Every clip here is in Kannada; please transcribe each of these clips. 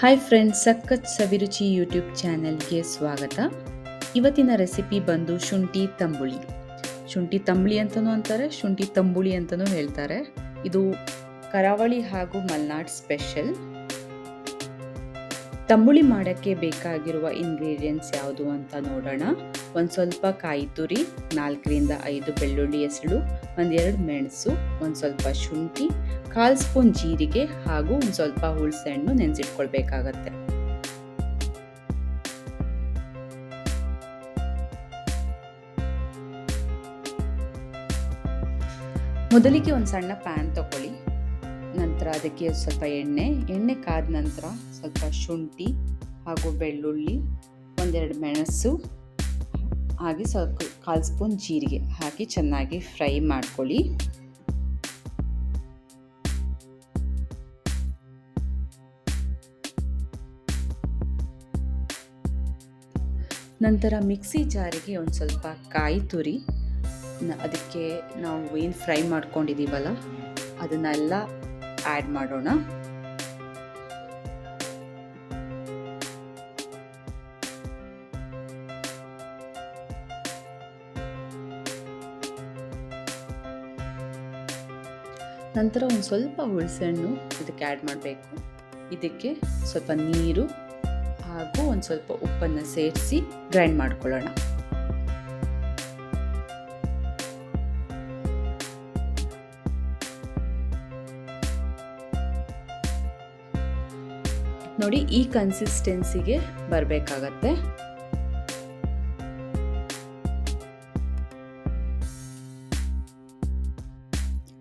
ಹಾಯ್ ಫ್ರೆಂಡ್ಸ್ ಸಖತ್ ಸವಿರುಚಿ ಯೂಟ್ಯೂಬ್ ಚಾನೆಲ್ಗೆ ಸ್ವಾಗತ. ಇವತ್ತಿನ ರೆಸಿಪಿ ಬಂದು ಶುಂಠಿ ತಂಬುಳಿ. ಶುಂಠಿ ತಂಬುಳಿ ಅಂತಲೂ ಅಂತಾರೆ, ಶುಂಠಿ ತಂಬುಳಿ ಅಂತಲೂ ಹೇಳ್ತಾರೆ. ಇದು ಕರಾವಳಿ ಹಾಗೂ ಮಲ್ನಾಡ್ ಸ್ಪೆಷಲ್ ತಂಬುಳಿ ಮಾಡೋಕ್ಕೆ ಬೇಕಾಗಿರುವ ಇಂಗ್ರೀಡಿಯೆಂಟ್ಸ್ ಯಾವುದು ಅಂತ ನೋಡೋಣ. ಒಂದು ಸ್ವಲ್ಪ ಕಾಯಿ ತುರಿ, ನಾಲ್ಕರಿಂದ ಐದು ಬೆಳ್ಳುಳ್ಳಿ ಹೆಸಳು ಒಂದೆರಡು ಮೆಣಸು, ಒಂದು ಸ್ವಲ್ಪ ಶುಂಠಿ ಕಾಲು ಸ್ಪೂನ್ ಜೀರಿಗೆ ಹಾಗೂ ಒಂದು ಸ್ವಲ್ಪ ಹುಣಸೆ ಹಣ್ಣು ನೆನೆಸಿಟ್ಕೊಳ್ಬೇಕಾಗತ್ತೆ. ಮೊದಲಿಗೆ ಒಂದು ಸಣ್ಣ ಪ್ಯಾನ್ ತಗೊಳ್ಳಿ. ನಂತರ ಅದಕ್ಕೆ ಸ್ವಲ್ಪ ಎಣ್ಣೆ ಎಣ್ಣೆ ಕಾದ ನಂತರ ಸ್ವಲ್ಪ ಶುಂಠಿ ಹಾಗೂ ಬೆಳ್ಳುಳ್ಳಿ, ಒಂದೆರಡು ಮೆಣಸು, ಹಾಗೆ ಸ್ವಲ್ಪ ಕಾಲು ಸ್ಪೂನ್ ಜೀರಿಗೆ ಹಾಕಿ ಚೆನ್ನಾಗಿ ಫ್ರೈ ಮಾಡ್ಕೊಳ್ಳಿ. ನಂತರ ಮಿಕ್ಸಿ ಜಾರಿಗೆ ಒಂದು ಸ್ವಲ್ಪ ಕಾಯಿ ತುರಿ. ಅದಕ್ಕೆ ನಾವು ಏನು ಫ್ರೈ ಮಾಡ್ಕೊಂಡಿದ್ದೀವಲ್ಲ ಅದನ್ನೆಲ್ಲ ಆ್ಯಡ್ ಮಾಡೋಣ. ನಂತರ ಒಂದು ಸ್ವಲ್ಪ ಹುಣಸೆಹಣ್ಣು ಇದಕ್ಕೆ ಆ್ಯಡ್ ಮಾಡಬೇಕು. ಇದಕ್ಕೆ ಸ್ವಲ್ಪ ನೀರು ಹಾಗೂ ಒಂದು ಸ್ವಲ್ಪ ಉಪ್ಪನ್ನು ಸೇರಿಸಿ ಗ್ರೈಂಡ್ ಮಾಡ್ಕೊಳ್ಳೋಣ. ನೋಡಿ ಈ ಕನ್ಸಿಸ್ಟೆನ್ಸಿಗೆ ಬರಬೇಕಾಗತ್ತೆ.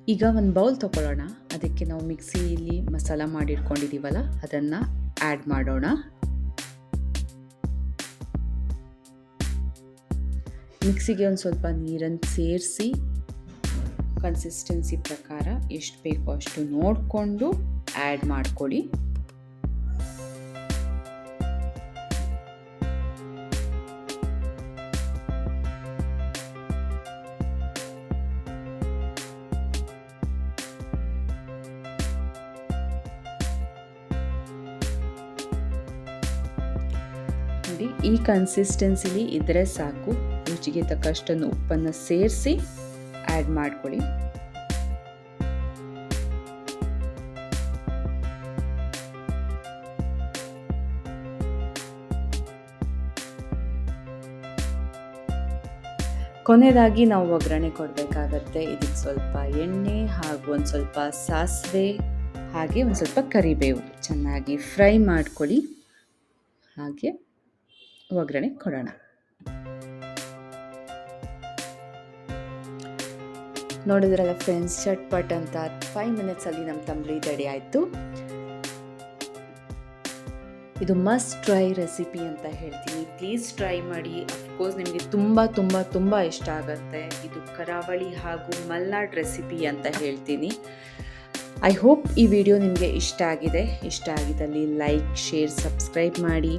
ಈಗ ಒಂದು ಬೌಲ್ ತಗೊಳ್ಳೋಣ. ಅದಕ್ಕೆ ನಾವು ಮಿಕ್ಸಿಯಲ್ಲಿ ಮಸಾಲ ಮಾಡಿಟ್ಕೊಂಡಿದ್ದೀವಲ್ಲ ಅದನ್ನು ಆ್ಯಡ್ ಮಾಡೋಣ. ಮಿಕ್ಸಿಗೆ ಒಂದು ಸ್ವಲ್ಪ ನೀರನ್ನು ಸೇರಿಸಿ ಕನ್ಸಿಸ್ಟೆನ್ಸಿ ಪ್ರಕಾರ ಎಷ್ಟು ಬೇಕೋ ಅಷ್ಟು ನೋಡಿಕೊಂಡು ಆ್ಯಡ್ ಮಾಡ್ಕೊಳ್ಳಿ. ಈ ಕನ್ಸಿಸ್ಟೆನ್ಸಿಲಿ ಇದ್ರೆ ಸಾಕು. ರುಚಿಗೆ ತಕ್ಕಷ್ಟನ್ನು ಉಪ್ಪನ್ನು ಸೇರಿಸಿ ಆ್ಯಡ್ ಮಾಡ್ಕೊಳ್ಳಿ. ಕೊನೆಯದಾಗಿ ನಾವು ಒಗ್ಗರಣೆ ಕೊಡಬೇಕಾಗತ್ತೆ. ಇದಕ್ಕೆ ಸ್ವಲ್ಪ ಎಣ್ಣೆ ಹಾಗೂ ಒಂದು ಸ್ವಲ್ಪ ಸಾಸಿವೆ ಹಾಗೆ ಒಂದು ಸ್ವಲ್ಪ ಕರಿಬೇವು ಚೆನ್ನಾಗಿ ಫ್ರೈ ಮಾಡ್ಕೊಳ್ಳಿ. ಹಾಗೆ ಒಗ್ಗರಣೆ ಕೊಡೋಣ. ನೋಡಿದ್ರಲ್ಲ ಫ್ರೆಂಡ್ಸ್ ಚಟ್ಪಟ್ ಅಂತ ಫೈವ್ ಮಿನಿಟ್ಸಲ್ಲಿ ನಮ್ಮ ತಂಬಳಿ ರೆಡಿ ಆಯಿತು. ಇದು ಮಸ್ಟ್ ಟ್ರೈ ರೆಸಿಪಿ ಅಂತ ಹೇಳ್ತೀನಿ. ಪ್ಲೀಸ್ ಟ್ರೈ ಮಾಡಿ. ಅಫ್ಕೋರ್ಸ್ ನಿಮಗೆ ತುಂಬ ತುಂಬ ತುಂಬ ಇಷ್ಟ ಆಗುತ್ತೆ. ಇದು ಕರಾವಳಿ ಹಾಗೂ ಮಲ್ನಾಡ್ ರೆಸಿಪಿ ಅಂತ ಹೇಳ್ತೀನಿ. ಐ ಹೋಪ್ ಈ ವಿಡಿಯೋ ನಿಮಗೆ ಇಷ್ಟ ಆಗಿದೆ. ಇಷ್ಟ ಆಗಿದ್ದಲ್ಲಿ ಲೈಕ್ ಶೇರ್ ಸಬ್ಸ್ಕ್ರೈಬ್ ಮಾಡಿ.